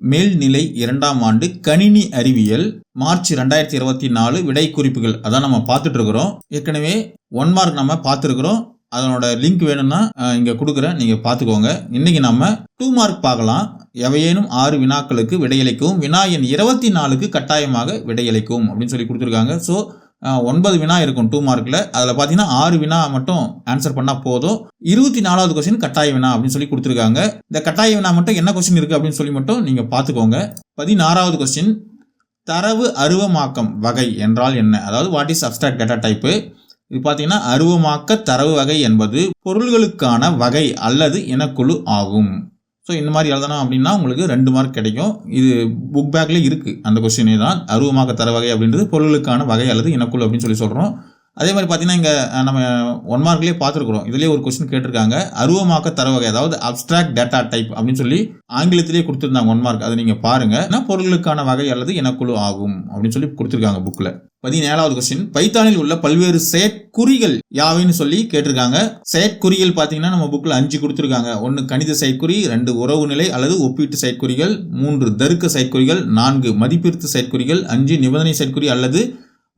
மேல்நிலை இரண்டாம் ஆண்டு கணினி அறிவியல் மார்ச் ரெண்டாயிரத்தி இருபத்தி நாலு விடை குறிப்புகள் அதான் நம்ம பார்த்துட்டு இருக்கிறோம் ஏற்கனவே ஒன் மார்க் நம்ம பார்த்துருக்குறோம். அதனோட லிங்க் வேணும்னா இங்கே கொடுக்குறேன். நீங்கள் பார்த்துக்கோங்க. இன்னைக்கு நம்ம டூ மார்க் பார்க்கலாம். எவையேனும் ஆறு வினாக்களுக்கு விடையளிக்கவும் வினா எண் இருபத்தி நாலுக்கு கட்டாயமாக விடையளிக்கும் அப்படின்னு சொல்லி கொடுத்துருக்காங்க. ஸோ ஒன்பது வினா இருக்கும் டூ மார்க்கில் அதில் பார்த்தீங்கன்னா ஆறு வினா மட்டும் ஆன்சர் பண்ணால் போதும். இருபத்தி நாலாவது கொஸ்டின் கட்டாய வினா அப்படின்னு சொல்லி கொடுத்துருக்காங்க. இந்த கட்டாய வினா மட்டும் என்ன கொஸ்டின் இருக்குது அப்படின்னு சொல்லி மட்டும் நீங்கள் பார்த்துக்கோங்க பதினாறாவது கொஸ்டின் தரவு அருவமாக்கம் வகை என்றால் என்ன? அதாவது what is abstract data type இது பார்த்தீங்கன்னா அருவமாக்க தரவு வகை என்பது பொருள்களுக்கான வகை அல்லது இனக்குழு ஆகும். ஸோ இந்த மாதிரி எழுதணும் அப்படின்னா உங்களுக்கு ரெண்டு மார்க் கிடைக்கும். இது புக் பேக்லேயே இருக்குது அந்த கொஸ்டினே தான். அருவமாக தர வகை அப்படின்றது பொருளுக்கான வகை அல்லது இனக்குழு அப்படின்னு சொல்லி சொல்கிறோம் அதே மாதிரி பார்த்தீங்கன்னா இங்கே நம்ம ஒன் மார்க்லேயே பார்த்துருக்குறோம். இதுலேயே ஒரு கொஸ்டின் கேட்டிருக்காங்க. அருவமாக்க தர வகை அதாவது அப்ஸ்ட்ராக்ட் டேட்டா டைப் அப்படின்னு சொல்லி ஆங்கிலத்திலேயே கொடுத்துருந்தாங்க ஒன் மார்க் அதை நீங்கள் பாருங்கள் ஏன்னா பொருளுக்கான வகை அல்லது இனக்குழு ஆகும்? அப்படின்னு சொல்லி கொடுத்துருக்காங்க புக்கில் பதினேழாவது கொஸ்டின் பைத்தானில் உள்ள பல்வேறு செயற்குறிகள் யாவைன்னு சொல்லி கேட்டிருக்காங்க. செயற்குறிகள் பார்த்தீங்கன்னா நம்ம புக்கில் அஞ்சு கொடுத்துருக்காங்க. ஒன்று கணித செயற்குறி ரெண்டு உறவு நிலை அல்லது ஒப்பீட்டு செயற்குறிகள் மூன்று தருக்க செயற்குறிகள் நான்கு மதிப்பீர்த்து செயற்குறிகள் அஞ்சு நிபந்தனை செயற்குறி அல்லது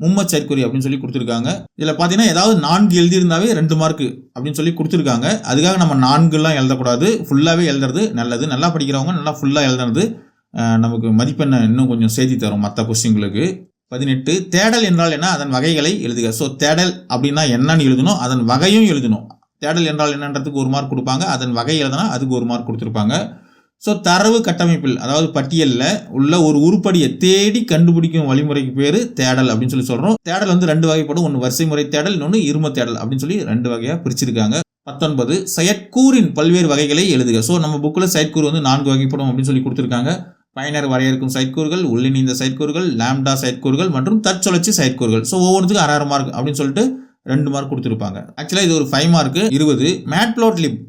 மும்ம செயற்குறி அப்படின்னு சொல்லி கொடுத்துருக்காங்க. இதில் பார்த்தீங்கன்னா ஏதாவது நான்கு எழுதியிருந்தாவே ரெண்டு மார்க் அப்படின்னு சொல்லி கொடுத்துருக்காங்க. அதுக்காக நம்ம நான்குலாம் எழுதக்கூடாது. ஃபுல்லாகவே எழுதுறது நல்லது. நல்லா படிக்கிறவங்க நல்லா ஃபுல்லாக எழுதுறது நமக்கு மதிப்பெண்ணை இன்னும் கொஞ்சம் சேர்த்தி தரும் மற்ற கொஸ்டின்களுக்கு பதினெட்டு தேடல் என்றால் என்ன? அதன் வகைகளை எழுதுக. ஸோ தேடல் அப்படின்னா என்னன்னு எழுதணும். அதன் வகையும் எழுதணும். தேடல் என்றால் என்னன்றதுக்கு ஒரு மார்க் கொடுப்பாங்க. அதன் வகை எழுதுனா அதுக்கு ஒரு மார்க் கொடுத்துருப்பாங்க. ஸோ தரவு கட்டமைப்பில் அதாவது பட்டியலில் உள்ள ஒரு உருப்படியை தேடி கண்டுபிடிக்கும் வழிமுறைக்கு பேர் தேடல் அப்படின்னு சொல்லி சொல்கிறோம் தேடல் வந்து ரெண்டு வகைப்படும். ஒன்று வரிசை முறை தேடல் இன்னொன்று இரும தேடல் அப்படின்னு சொல்லி ரெண்டு வகையாக பிரிச்சிருக்காங்க. பத்தொன்பது செயற்கூறின் பல்வேறு வகைகளை எழுதுக. ஸோ நம்ம புக்கில் செயற்கூறு வந்து நான்கு வகைப்படும் அப்படின்னு சொல்லி கொடுத்துருக்காங்க. பயனர் வரையறுக்கும் செயற்கூறுகள் உள்ளிணைந்த செயற்கூறுகள் லேம்டா செயற்கூறுகள் மற்றும் தற்சுழற்சி செயற்கூறுகள். ஸோ ஒவ்வொன்றுத்துக்கும் அரை மார்க் அப்படின்னு சொல்லிட்டு ரெண்டு மார்க் கொடுத்துருப்பாங்க. ஆக்சுவலாக இது ஒரு ஃபைவ் மார்க்கு இருபது மேட்ப்ளோட்லிப்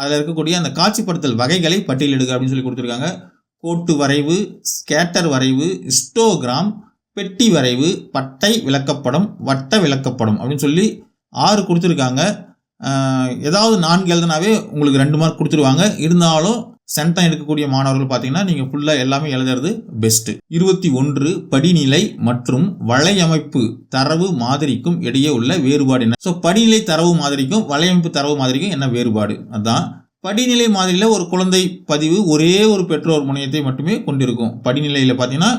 அதில் இருக்கக்கூடிய அந்த காட்சிப்படுத்தல் வகைகளை பட்டியலிடுக அப்படின்னு சொல்லி கொடுத்துருக்காங்க. கோட்டு வரைவு ஸ்கேட்டர் வரைவு ஹிஸ்டோகிராம் பெட்டி வரைவு பட்டை விளக்கப்படம் வட்ட விளக்கப்படம் அப்படின்னு சொல்லி ஆறு கொடுத்துருக்காங்க. ஏதாவது நான்கு எழுதுனாவே உங்களுக்கு ரெண்டு மார்க் கொடுத்துருவாங்க. இருந்தாலும் சென்டம் எடுக்கக்கூடிய மாணவர்கள் பார்த்தீங்கன்னா நீங்கள் ஃபுல்லாக எல்லாமே எழுதுறது பெஸ்ட்டு இருபத்தி ஒன்று படிநிலை மற்றும் வலையமைப்பு தரவு மாதிரிக்கும் இடையே உள்ள வேறுபாடு என்ன? ஸோ படிநிலை தரவு மாதிரிக்கும் வலையமைப்பு தரவு மாதிரிக்கும் என்ன வேறுபாடு? அதான் படிநிலை மாதிரியில் ஒரு குழந்தை பதிவு ஒரே ஒரு பெற்றோர் முனையத்தை மட்டுமே கொண்டிருக்கும். படிநிலையில் பார்த்தீங்கன்னா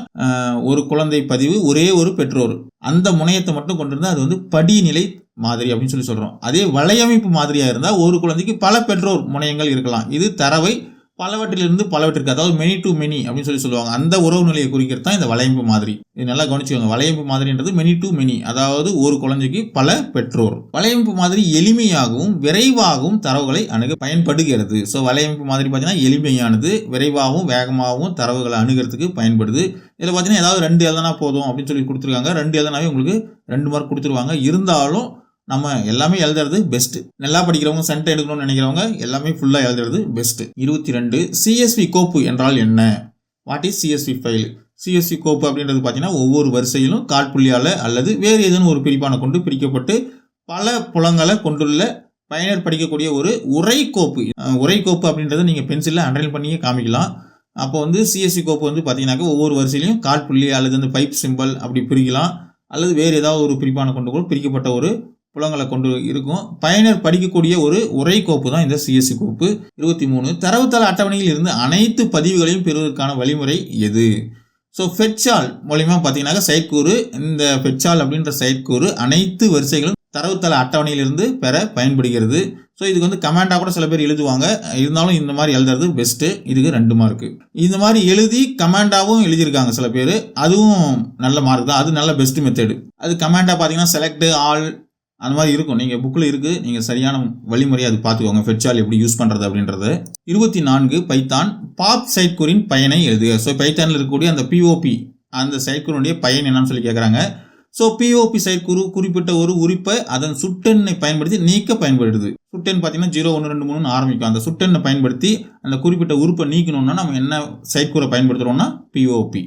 ஒரு குழந்தை பதிவு ஒரே ஒரு பெற்றோர். அந்த முனையத்தை மட்டும் கொண்டிருந்தால் அது வந்து படிநிலை மாதிரி அப்படின்னு சொல்லி சொல்கிறோம் அதே வலையமைப்பு மாதிரியாக இருந்தால் ஒரு குழந்தைக்கு பல பெற்றோர் முனையங்கள் இருக்கலாம். இது தரவை பலவற்றிலிருந்து பலவற்றிற்கு அதாவது மெனி டு மெனி அப்படின்னு சொல்லி சொல்லுவாங்க. அந்த உறவு நிலையை குறிக்கிறது தான் இந்த வளையம்பு மாதிரி. இது நல்லா கவனிச்சுக்கோங்க. வளையம்பு மாதிரின்றது மெனி டு மெனி அதாவது ஒரு குழந்தைக்கு பல பெற்றோர். வளையமைப்பு மாதிரி எளிமையாகவும் விரைவாகவும் தரவுகளை அணுக பயன்படுகிறது. ஸோ வலையமைப்பு மாதிரி பார்த்தீங்கன்னா எளிமையானது விரைவாகவும் வேகமாகவும் தரவுகளை அணுகிறதுக்கு பயன்படுது. இதில் பார்த்தீங்கன்னா ஏதாவது ரெண்டு எழுதனா போதும் அப்படின்னு சொல்லி கொடுத்துருக்காங்க. ரெண்டு எழுதனாவே உங்களுக்கு ரெண்டு மார்க் கொடுத்துருவாங்க. இருந்தாலும் நம்ம எல்லாமே எழுதுறது பெஸ்ட் நல்லா படிக்கிறவங்க சென்ட் எடுக்கணும்னு நினைக்கிறவங்க எல்லாமே ஃபுல்லாக எழுதுறது பெஸ்ட் இருபத்தி ரெண்டு சிஎஸ்வி கோப்பு என்றால் என்ன? What is CSV file CSC கோப்பு அப்படின்றது பார்த்தீங்கன்னா ஒவ்வொரு வரிசையிலும் கால்புள்ளியால் அல்லது வேறு ஏதேனும் ஒரு பிரிப்பான கொண்டு பிரிக்கப்பட்டு பல புலங்களை கொண்டுள்ள பயனர் படிக்கக்கூடிய ஒரு உரை கோப்பு. உரை கோப்பு அப்படின்றத நீங்கள் பென்சிலில் அண்டர்லைன் பண்ணியே காமிக்கலாம். அப்போ வந்து சிஎஸ்சி கோப்பு வந்து பார்த்தீங்கன்னாக்கா ஒவ்வொரு வரிசையிலையும் கால்புள்ளி அல்லது அந்த பைப் சிம்பல் அப்படி பிரிக்கலாம். அல்லது வேறு ஏதாவது ஒரு பிரிப்பான கொண்டு கூட பிரிக்கப்பட்ட ஒரு புலங்களை கொண்டு இருக்கும். பயனர் படிக்கக்கூடிய ஒரு உரை கோப்பு தான் இந்த சிஎஸ்சி கோப்பு. இருபத்தி மூணு. தரவுத்தள அட்டவணையில் இருந்து அனைத்து பதிவுகளையும் பெறுவதற்கான வழிமுறை எது? ஸோ ஃபெட்சால் மூலிமா பார்த்தீங்கன்னாக்கா செயற்கூறு. இந்த ஃபெட்சால் அப்படின்ற செயற்கூறு அனைத்து வரிசைகளும் தரவுத்தள அட்டவணையிலிருந்து பெற பயன்படுகிறது. ஸோ இதுக்கு வந்து கமெண்டாக கூட சில பேர் எழுதுவாங்க. இருந்தாலும் இந்த மாதிரி எழுதுறது பெஸ்ட்டு இதுக்கு ரெண்டு மார்க்கு இந்த மாதிரி எழுதி கமெண்டாகவும் எழுதியிருக்காங்க சில பேர். அதுவும் நல்ல மார்க் தான். அது நல்ல பெஸ்ட் மெத்தடு அது கமெண்டாக பார்த்தீங்கன்னா செலக்ட் ஆல் அந்த மாதிரி இருக்கும். நீங்கள் புக்கில் இருக்குது நீங்கள் சரியான வழிமுறையை அது பார்த்துக்கோங்க. ஃபெட்சால் எப்படி யூஸ் பண்ணுறது அப்படின்றது. இருபத்தி நான்கு பைத்தான் பாப் சைட்கூரின் பயனை எழுதுக. ஸோ பைத்தானில் இருக்கக்கூடிய அந்த பிஓபி அந்த சைட்கூருடைய பயன் என்னன்னு சொல்லி கேட்குறாங்க ஸோ பிஓபி சைட்கூறு குறிப்பிட்ட ஒரு உறுப்பை அதன் சுட்டெண்ணை பயன்படுத்தி நீக்க பயன்படுது. சுட்டெண் பார்த்தீங்கன்னா ஜீரோ ஒன்று ரெண்டு மூணுன்னு ஆரம்பிக்கும். அந்த சுட்டெண்ணை பயன்படுத்தி அந்த குறிப்பிட்ட உறுப்பை நீக்கணும்னா நம்ம என்ன சைட்கூரை பயன்படுத்துகிறோம்னா பிஓபி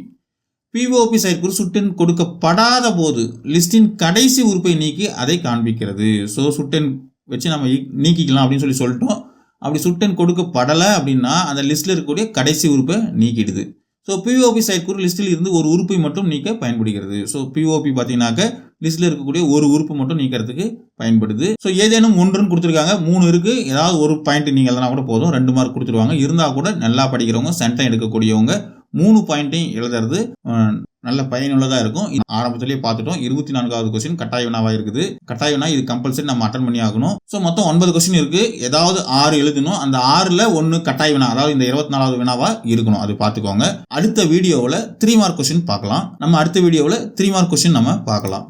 பிஓபி சைட்கூறு சுட்டெண் கொடுக்கப்படாத போது லிஸ்டின் கடைசி உறுப்பை நீக்கி அதை காண்பிக்கிறது. ஸோ சுட்டெண் வச்சு நம்ம நீக்கிக்கலாம் அப்படின்னு சொல்லி சொல்லிட்டோம். அப்படி சுட்டென் கொடுக்கப்படலை அப்படின்னா அந்த லிஸ்ட்டில் இருக்கக்கூடிய கடைசி உறுப்பை நீக்கிடுது. ஸோ பிஓபி செயற்கூறு லிஸ்ட்டில் இருந்து ஒரு உறுப்பை மட்டும் நீக்க பயன்படுகிறது. ஸோ பிஓபி பார்த்தீங்கன்னாக்க லிஸ்ட்டில் இருக்கக்கூடிய ஒரு உறுப்பு மட்டும் நீக்கிறதுக்கு பயன்படுது. ஸோ ஏதேனும் ஒன்றுன்னு கொடுத்துருக்காங்க மூணு இருக்குது ஏதாவது ஒரு பாயிண்ட் நீங்கள் எழுதினா கூட போதும். ரெண்டு மார்க் கொடுத்துருவாங்க. இருந்தால் கூட நல்லா படிக்கிறவங்க சென்டம் எடுக்கக்கூடியவங்க மூணு பாயிண்ட்டையும் எழுதுறது நல்ல பயனுள்ளதாக இருக்கும். இது ஆரம்பத்திலேயே பார்த்துட்டோம். இருபத்தி நான்காவது கொஸ்டின் கட்டாய வினாவாக இருக்குது. கட்டாய வினா இது கம்பல்சரி நம்ம அட்டன் பண்ணி ஆகணும். ஸோ மொத்தம் ஒன்பது கொஸ்டின் இருக்குது ஏதாவது ஆறு எழுதணும். அந்த ஆறில் ஒன்று கட்டாய வினா அதாவது இந்த இருபத்தி நாலாவது வினாவாக இருக்கணும். அது பார்த்துக்கோங்க. அடுத்த வீடியோவில் த்ரீ மார்க் கொஸ்டின் பார்க்கலாம். நம்ம அடுத்த வீடியோவில் த்ரீ மார்க் கொஸ்டின் நம்ம பார்க்கலாம்.